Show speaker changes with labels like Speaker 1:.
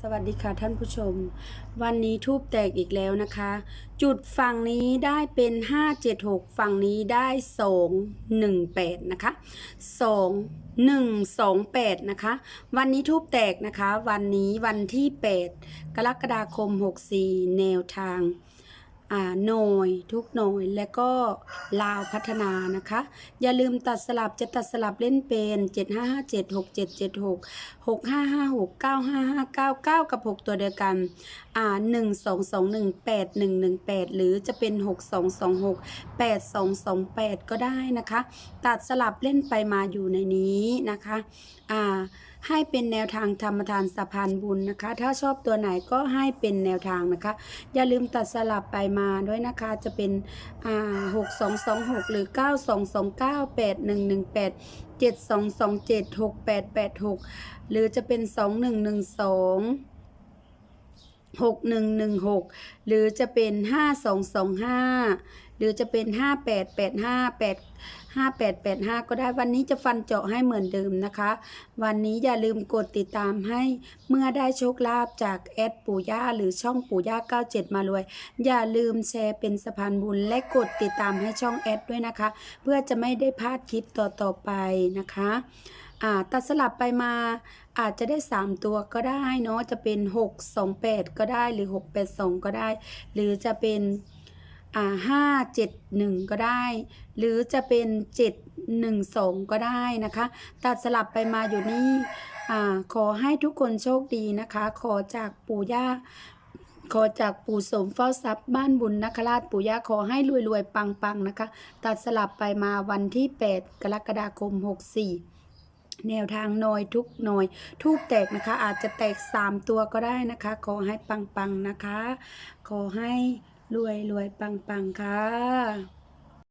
Speaker 1: สวัสดีค่ะท่านผู้ชม วันนี้ทูบแตกอีกแล้วนะคะ จุดฝั่งนี้ได้เป็น 576 ฝั่งนี้ได้ 218 นะคะ 2128 นะคะ วันนี้ทูบแตกนะคะ วันนี้วันที่ 8 กรกฎาคม 64 แนวทาง หน่อยทุกหน่อยและก็ลาวพัฒนานะคะ อย่าลืมตัดสลับจะตัดสลับเล่นเป็น7 5 5 7 6 7 7 6 6 5 5 6 9 5 5 9 9 กับ 6 ตัวเดียวกันอ่า1 2 2 1 8 1 1 8 หรือจะเป็น 6 2 2 6 8 2 2 8 ก็ได้นะคะ ตัดสลับเล่นไปมาอยู่ในนี้นะคะอ่า ให้เป็นแนวทางธรรมทานสะพานบุญนะคะ ถ้าชอบตัวไหนก็ให้เป็นแนวทางนะคะ อย่าลืมตัดสลับไปมาด้วยนะคะ จะเป็นหกสองสองหกหรือเก้าสองสองเก้าแปดหนึ่งหนึ่งแปดเจ็ดสองสองเจ็ดหกแปดแปดหกหรือจะเป็นสองหนึ่งหนึ่งสอง หกหนึ่งหนึ่งหกหรือจะเป็นห้าสองสองห้าหรือจะเป็นห้าแปดแปดห้าแปดห้าแปดแปดห้าก็ได้วันนี้จะฟันเจาะให้เหมือนเดิมนะคะ วันนี้อย่าลืมกดติดตามให้เมื่อได้โชคลาภจากแอดปู่ย่าหรือช่องปู่ย่า 97 มารวย อย่าลืมแชร์เป็นสะพานบุญและกดติดตามให้ช่องแอดด้วยนะคะ เพื่อจะไม่ได้พลาดคลิปต่อๆไปนะคะ ตัดสลับไปมาอาจจะได้ 3 ตัวก็ได้เนาะจะเป็น 6 2 8 ก็ได้หรือ 6 8 2 ก็ได้ หรือจะเป็นอ่าห้าเจ็ดหนึ่งก็ได้ หรือจะเป็นเจ็ดหนึ่งสองก็ได้นะคะ ตัดสลับไปมาอยู่นี่อ่าขอให้ทุกคนโชคดีนะคะ ขอจากปู่ย่าขอจากปู่สมเฝ้าทรัพย์บ้านบุญนคราชปู่ย่าขอให้รวยๆปังๆนะคะ ตัดสลับไปมาวันที่ 8 กรกฎาคม 64 แนวทางหน่อยทุกหน่อยทูบแตกนะคะ อาจจะแตก 3 ตัวก็ได้นะคะ ขอให้ปังๆนะคะ ขอให้รวยรวยปังๆค่ะ